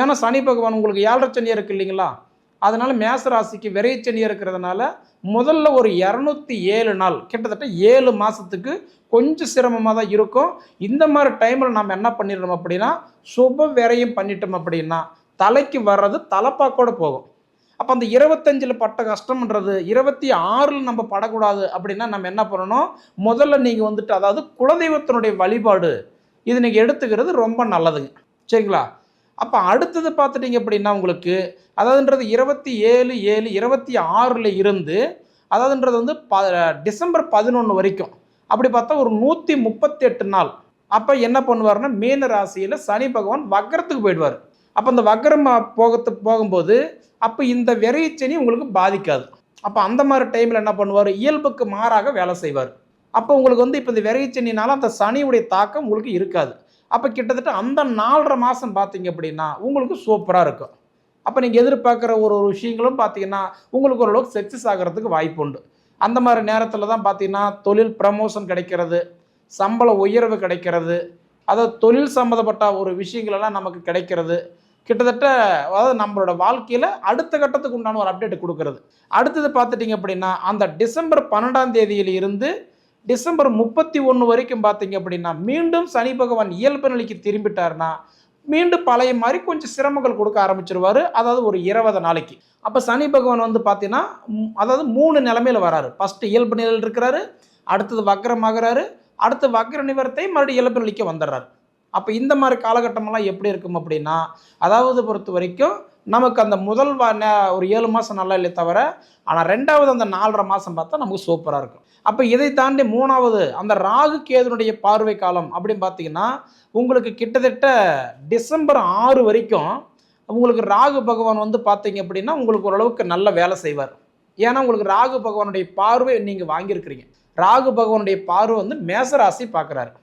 ஏன்னா சனி பகவான் உங்களுக்கு ஏழரை சனியாக இருக்கு இல்லைங்களா? அதனால் மேச ராசிக்கு விரைய சனியாக இருக்கிறதுனால முதல்ல ஒரு இரநூத்தி ஏழு நாள் கிட்டத்தட்ட ஏழு மாதத்துக்கு கொஞ்சம் சிரமமாக தான் இருக்கும். இந்த மாதிரி டைமில் நம்ம என்ன பண்ணிடணும் அப்படின்னா சுப விரையும் பண்ணிட்டோம் அப்படின்னா தலைக்கு வர்றது தலைப்பாக்கோட போகும். அப்போ அந்த இருபத்தஞ்சில் பட்ட கஷ்டம்ன்றது இருபத்தி ஆறில் நம்ம படக்கூடாது அப்படின்னா நம்ம என்ன பண்ணணும்? முதல்ல நீங்கள் வந்துட்டு அதாவது குலதெய்வத்தினுடைய வழிபாடு இது நீங்கள் எடுத்துக்கிறது ரொம்ப நல்லதுங்க. சரிங்களா? அப்போ அடுத்தது பார்த்துட்டிங்க அப்படின்னா உங்களுக்கு அதாவதுன்றது இருபத்தி ஏழு ஏழு இருபத்தி ஆறில் இருந்து அதாவதுன்றது வந்து ப டிசம்பர் பதினொன்று வரைக்கும். அப்படி பார்த்தா ஒரு நூற்றி முப்பத்தெட்டு நாள். அப்போ என்ன பண்ணுவார்னா மீன ராசியில் சனி பகவான் வக்கரத்துக்கு போயிடுவார். அப்போ அந்த வக்கரம் போகத்து போகும்போது அப்போ இந்த விரைச்சனி உங்களுக்கு பாதிக்காது. அப்போ அந்த மாதிரி டைமில் என்ன பண்ணுவார்? இயல்புக்கு மாறாக வேலை செய்வார். அப்போ உங்களுக்கு வந்து இப்போ இந்த விரைச்சனினால அந்த சனியுடைய தாக்கம் உங்களுக்கு இருக்காது. அப்போ கிட்டத்தட்ட அந்த நாலரை மாதம் பார்த்தீங்க அப்படின்னா உங்களுக்கு சூப்பராக இருக்கும். அப்போ நீங்கள் எதிர்பார்க்குற ஒரு ஒரு விஷயங்களும் பார்த்தீங்கன்னா உங்களுக்கு ஓரளவுக்கு சக்ஸஸ் ஆகிறதுக்கு வாய்ப்பு உண்டு. அந்த மாதிரி நேரத்தில் தான் பார்த்தீங்கன்னா தொழில் ப்ரமோஷன் கிடைக்கிறது சம்பள உயர்வு கிடைக்கிறது அதாவது தொழில் சம்மந்தப்பட்ட ஒரு விஷயங்களெல்லாம் நமக்கு கிடைக்கிறது. கிட்டத்தட்ட அதாவது நம்மளோட வாழ்க்கையில் அடுத்த கட்டத்துக்கு உண்டான ஒரு அப்டேட் கொடுக்கறது. அடுத்தது பார்த்துட்டிங்க அப்படின்னா அந்த டிசம்பர் பன்னெண்டாம் தேதியிலிருந்து இருந்து டிசம்பர் முப்பத்தி ஒன்று வரைக்கும் பார்த்தீங்க அப்படின்னா மீண்டும் சனி பகவான் இயல்பு நிலைக்கு திரும்பிட்டார்னா மீண்டும் பழைய மாதிரி கொஞ்சம் சிரமங்கள் கொடுக்க ஆரம்பிச்சிருவாரு. அதாவது ஒரு இருபது நாளைக்கு. அப்போ சனி பகவான் வந்து பார்த்தீங்கன்னா அதாவது மூணு நிலமையில் வராரு. ஃபஸ்ட்டு இயல்பு நிலையில் இருக்கிறாரு அடுத்தது வக்ரமாகறாரு அடுத்து வக்ர நிவர்த்தை மறுபடியும் இயல்பு நிலைக்கு வந்துடுறாரு. அப்போ இந்த மாதிரி காலகட்டமெல்லாம் எப்படி இருக்கும் அப்படின்னா அதாவது பொறுத்த வரைக்கும் நமக்கு அந்த முதல் ஒரு ஏழு மாதம் நல்லா இல்லை தவிர ஆனால் ரெண்டாவது அந்த நாலரை மாதம் பார்த்தா நமக்கு சூப்பராக இருக்கும். அப்போ இதை தாண்டி மூணாவது அந்த ராகு கேதுனுடைய பார்வை காலம் அப்படின்னு பார்த்தீங்கன்னா உங்களுக்கு கிட்டத்தட்ட டிசம்பர் ஆறு வரைக்கும் உங்களுக்கு ராகு பகவான் வந்து பார்த்தீங்க அப்படின்னா உங்களுக்கு ஓரளவுக்கு நல்ல வேலை செய்வார். ஏன்னா உங்களுக்கு ராகு பகவானுடைய பார்வை நீங்கள் வாங்கியிருக்கிறீங்க. ராகு பகவானுடைய பார்வை வந்து மேசராசி பார்க்குறாரு